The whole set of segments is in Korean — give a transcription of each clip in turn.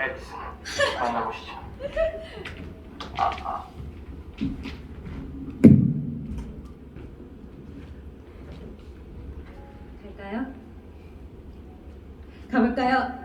앨리스 만나보시죠. 아, 아. 갈까요? 가볼까요?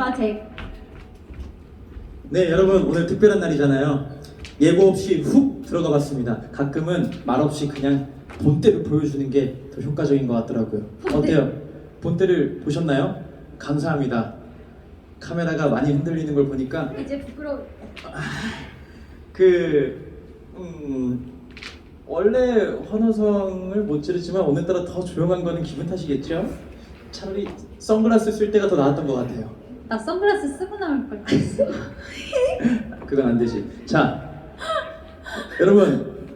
어서와 잭. 네 여러분 오늘 특별한 날이잖아요 예고 없이 훅 들어가 봤습니다 가끔은 말 없이 그냥 본때를 보여주는 게 더 효과적인 것 같더라고요 본때? 어때요? 본때를 보셨나요? 감사합니다 카메라가 많이 흔들리는 걸 보니까 이제 부끄러워. 그 음, 원래 환호성을 못 지르지만 오늘따라 더 조용한 거는 기분 탓이겠죠? 차라리 선글라스 쓸 때가 더 나았던 것 같아요 나 선글라스 쓰고 나올 걸 그랬어. 그건 안 되지. 자, 여러분,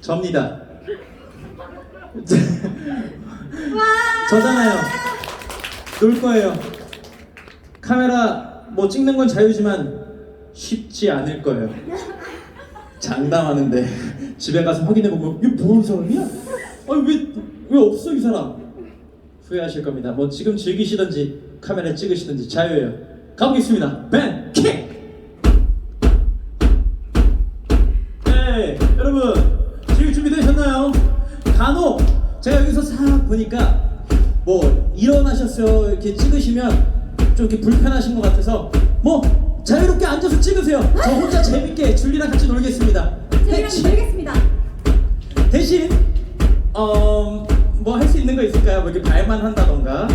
접니다. 저잖아요. 놀 거예요. 카메라 뭐 찍는 건 자유지만 쉽지 않을 거예요. 장담하는데 집에 가서 확인해 보면 이게 뭔 사람이야? 아니 왜왜 없어 이 사람? 후회하실 겁니다. 뭐 지금 즐기시든지 카메라 찍으시든지 자유예요. 가보겠습니다. 뱅 킥. 네, 여러분 지금 준비되셨나요? 간혹 제가 여기서 싹 보니까 뭐 일어나셨어요 이렇게 찍으시면 좀 이렇게 불편하신 것 같아서 뭐 자유롭게 앉아서 찍으세요. 저 혼자 재밌게 줄리랑 같이 놀겠습니다. 네, 놀겠습니다. 대신 어 뭐 할 수 있는 거 있을까요? 뭐 이렇게 발만 한다던가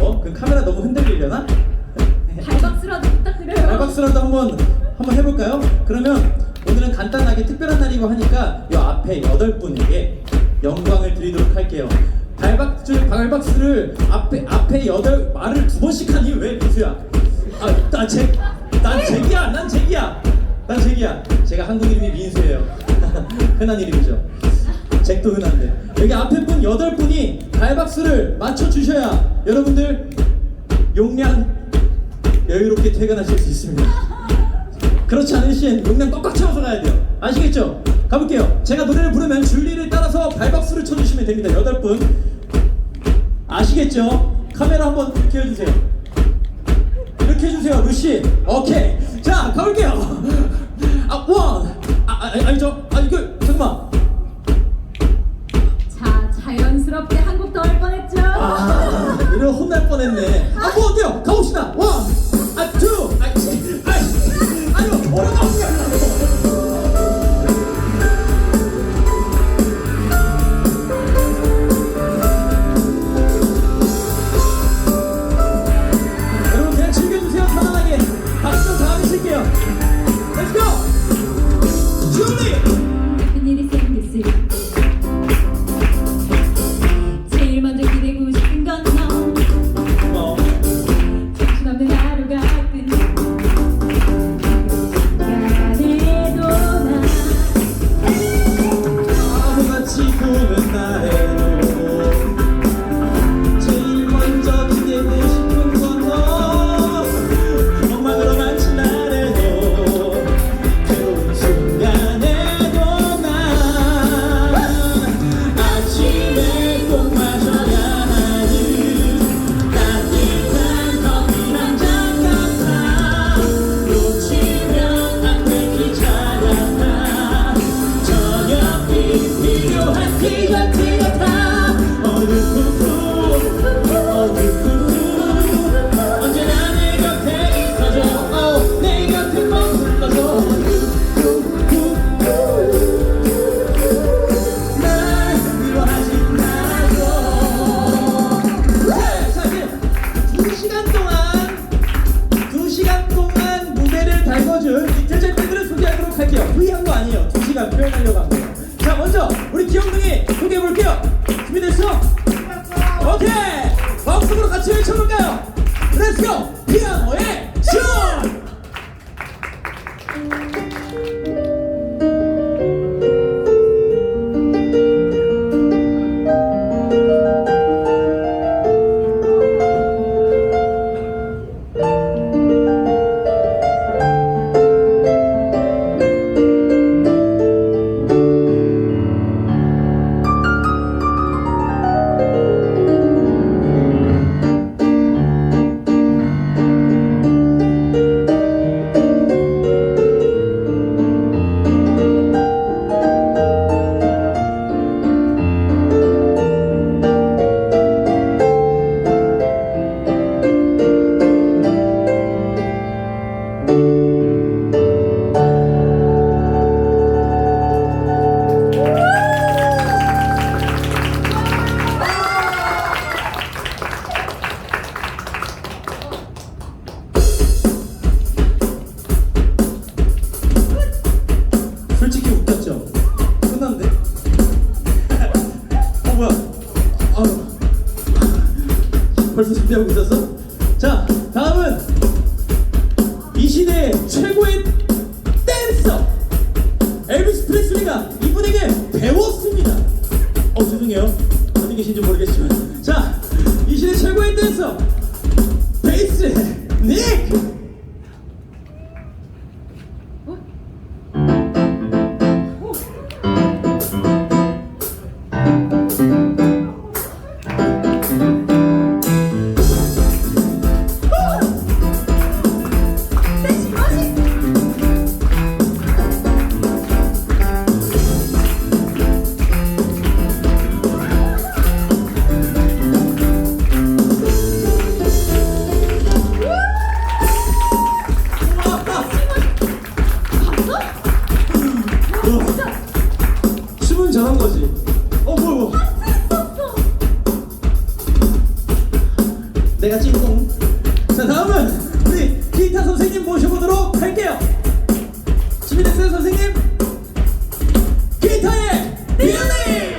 어 그 카메라 너무 흔들리려나? 발박스라도 부탁드려요. 발박스라도 한번 한번 해볼까요? 그러면 오늘은 간단하게 특별한 날이고 하니까 이 앞에 여덟 분에게 영광을 드리도록 할게요. 발박스 발박스를 앞에 앞에 여덟 말을 두 번씩 하니 왜 민수야? 아난제난 제기야 난 제기야 난 제기야 제가 한국 이름이 민수예요. 흔한 이름이죠. 잭도 흔한데 여기 앞에 분 여덟 분이 발박스를 맞춰 주셔야 여러분들 용량 여유롭게 퇴근하실 수 있습니다. 그렇지 않은 시엔 용량 꽉꽉 채워서 가야 돼요. 아시겠죠? 가볼게요. 제가 노래를 부르면 줄리를 따라서 발박수를 쳐주시면 됩니다. 여덟 분 아시겠죠? 카메라 한번 이렇게 해주세요. 이렇게 해주세요, 루시. 오케이. 자, 가볼게요. 아, 원. 아, 아 아니죠? 아, 이거 잠깐만. 자연스럽게 한곡더할 뻔했죠. 아, 이런 혼날 뻔했네. 아, 뭐 어때요? 가봅시다. 원, 아, 투, 아, 치, 아, 아니요, 오른 하고 있었어? 자, 다음은 우리 기타 선생님 모셔보도록 할게요. 준비됐어요, 선생님? 기타의 비언니!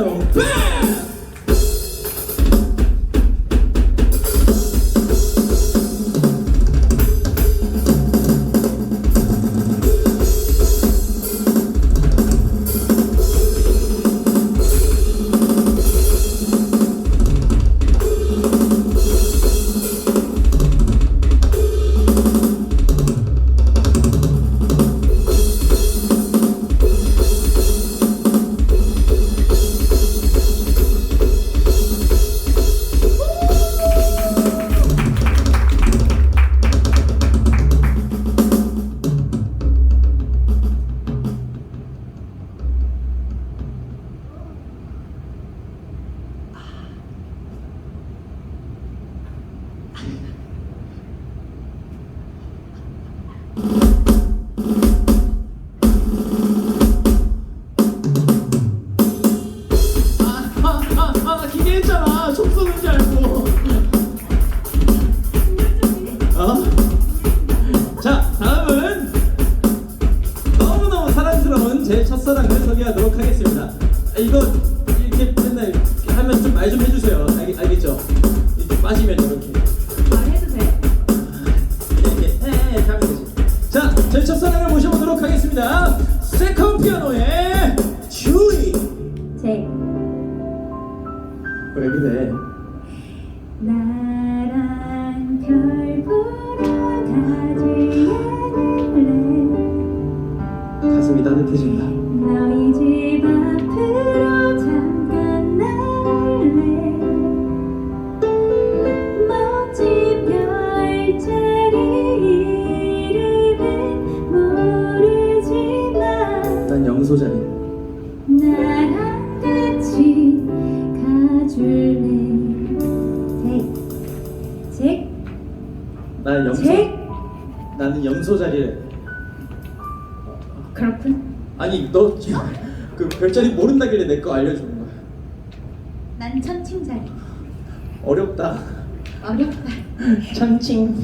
Bam! 명소잖아요. 나랑 같이 가줄래 잭 나는 잭? 염소 잭? 나는 염소 자리래. 그렇군 아니 너그 별자리 모른다길래 내 거 알려주는 거야. 난 천칭 자리 어렵다. 어렵다 천칭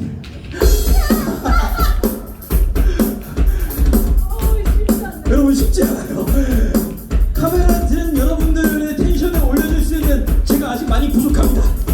쉽지 않아요. 카메라 들은 여러분들의 텐션을 올려줄 수 있는 제가 아직 많이 부족합니다.